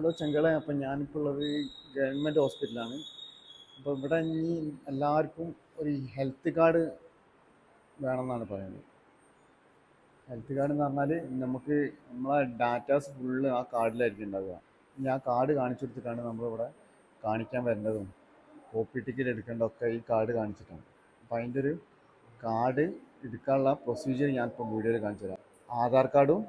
Hello ചെങ്കളെ അപ്പം ഞാനിപ്പോൾ ഉള്ളത് ഗവൺമെന്റ് ഹോസ്പിറ്റലാണ്. അപ്പോൾ ഇവിടെ ഇനി എല്ലാവർക്കും ഒരു ഹെൽത്ത് കാർഡ് വേണമെന്നാണ് പറയുന്നത്. ഹെൽത്ത് കാർഡ് എന്ന് പറഞ്ഞാൽ നമുക്ക് നമ്മളെ ഡാറ്റാസ് ഫുള്ള് ആ കാർഡിലായിരിക്കും ഉണ്ടാവുക. ഇനി ആ കാർഡ് കാണിച്ചു കൊടുത്തിട്ടാണ് നമ്മളിവിടെ കാണിക്കാൻ വരുന്നതും. കോപ്പി ടിക്കറ്റ് ടിക്കറ്റ് എടുക്കേണ്ടതൊക്കെ ഈ കാർഡ് കാണിച്ചിട്ടാണ്. അപ്പം അതിന്റെ ഒരു കാർഡ് എടുക്കാനുള്ള പ്രൊസീജിയർ ഞാനിപ്പോൾ വീഡിയോയിൽ കാണിച്ചു തരാം. ആധാർ കാർഡും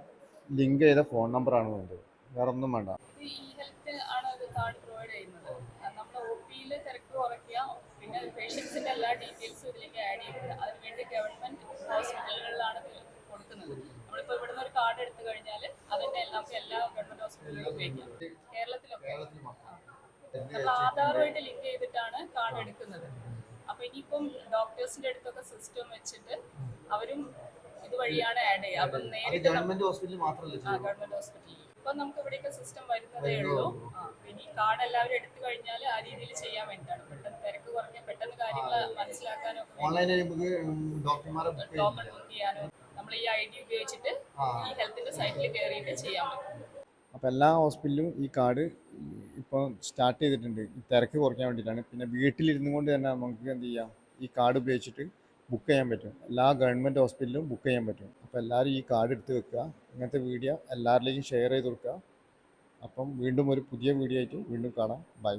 ലിങ്ക് ചെയ്ത ഫോൺ നമ്പറാണ് വേണ്ടത് വേറെ ഒന്നും വേണ്ട ഈ ഹെൽത്ത് ആണ് ഇത് പ്രൊവൈഡ് ചെയ്യുന്നത്. നമ്മൾ ഒ പിയിൽ തിരക്ക് കുറയ്ക്കുക പിന്നെ പേഷ്യൻസിന്റെ എല്ലാ ഡീറ്റെയിൽസും ഇതിലേക്ക് ആഡ് അതിനുവേണ്ടി ഗവൺമെന്റ് ഹോസ്പിറ്റലുകളിലാണ് കൊടുക്കുന്നത്. നമ്മളിപ്പോൾ ഇവിടുന്ന് ഒരു കാർഡ് എടുത്തു കഴിഞ്ഞാൽ അതിന്റെ നമുക്ക് എല്ലാ ഗവൺമെന്റ് ഹോസ്പിറ്റലുകളിലും ഉപയോഗിക്കാം. കേരളത്തിലൊക്കെ. നമ്മൾ ആധാറുമായിട്ട് ലിങ്ക് ചെയ്തിട്ടാണ് കാർഡ് എടുക്കുന്നത്. അപ്പൊ ഇനിയിപ്പം ഡോക്ടേഴ്സിന്റെ അടുത്തൊക്കെ സിസ്റ്റം വെച്ചിട്ട് അവരും ഇതുവഴിയാണ് ആഡ് ചെയ്യുക. അപ്പം നേരിട്ട് ഗവൺമെന്റ് ഹോസ്പിറ്റലിൽ മാത്രമല്ല ഗവൺമെന്റ് ഹോസ്പിറ്റലിൽ ഇപ്പൊ നമുക്ക് ഇവിടെയൊക്കെ സിസ്റ്റം വരുന്നതേ ഉള്ളൂ. ഇനി കാർഡ് എല്ലാവരും എടുത്തു കഴിഞ്ഞാൽ ആ രീതിയിൽ ചെയ്യാൻ വേണ്ടിയിട്ടാണ്. പെട്ടെന്ന് തിരക്ക് കുറഞ്ഞ പെട്ടെന്ന് കാര്യങ്ങൾ മനസ്സിലാക്കാനോ ഡോക്ടർമാരെ ബുക്ക് ബുക്ക് ചെയ്യാനോ നമ്മൾ ഈ ഐ ഡി ഉപയോഗിച്ചിട്ട് ഈ ഹെൽത്തിന്റെ സൈറ്റിൽ കയറിയിട്ട് ചെയ്യാൻ പറ്റും. അപ്പോൾ എല്ലാ ഹോസ്പിറ്റലും ഈ കാർഡ് ഇപ്പോൾ സ്റ്റാർട്ട് ചെയ്തിട്ടുണ്ട്. തിരക്ക് കുറയ്ക്കാൻ വേണ്ടിയിട്ടാണ്. പിന്നെ വീട്ടിലിരുന്നു കൊണ്ട് തന്നെ നമുക്ക് എന്ത് ചെയ്യാം? ഈ കാർഡ് ഉപയോഗിച്ചിട്ട് ബുക്ക് ചെയ്യാൻ പറ്റും. എല്ലാ ഗവൺമെന്റ് ഹോസ്പിറ്റലിലും ബുക്ക് ചെയ്യാൻ പറ്റും. അപ്പോൾ എല്ലാവരും ഈ കാർഡ് എടുത്ത് വെക്കുക. ഇങ്ങനത്തെ വീഡിയോ എല്ലാവരിലേക്കും ഷെയർ ചെയ്ത് കൊടുക്കുക. അപ്പം വീണ്ടും ഒരു പുതിയ വീഡിയോ ആയിട്ട് വീണ്ടും കാണാം. ബൈ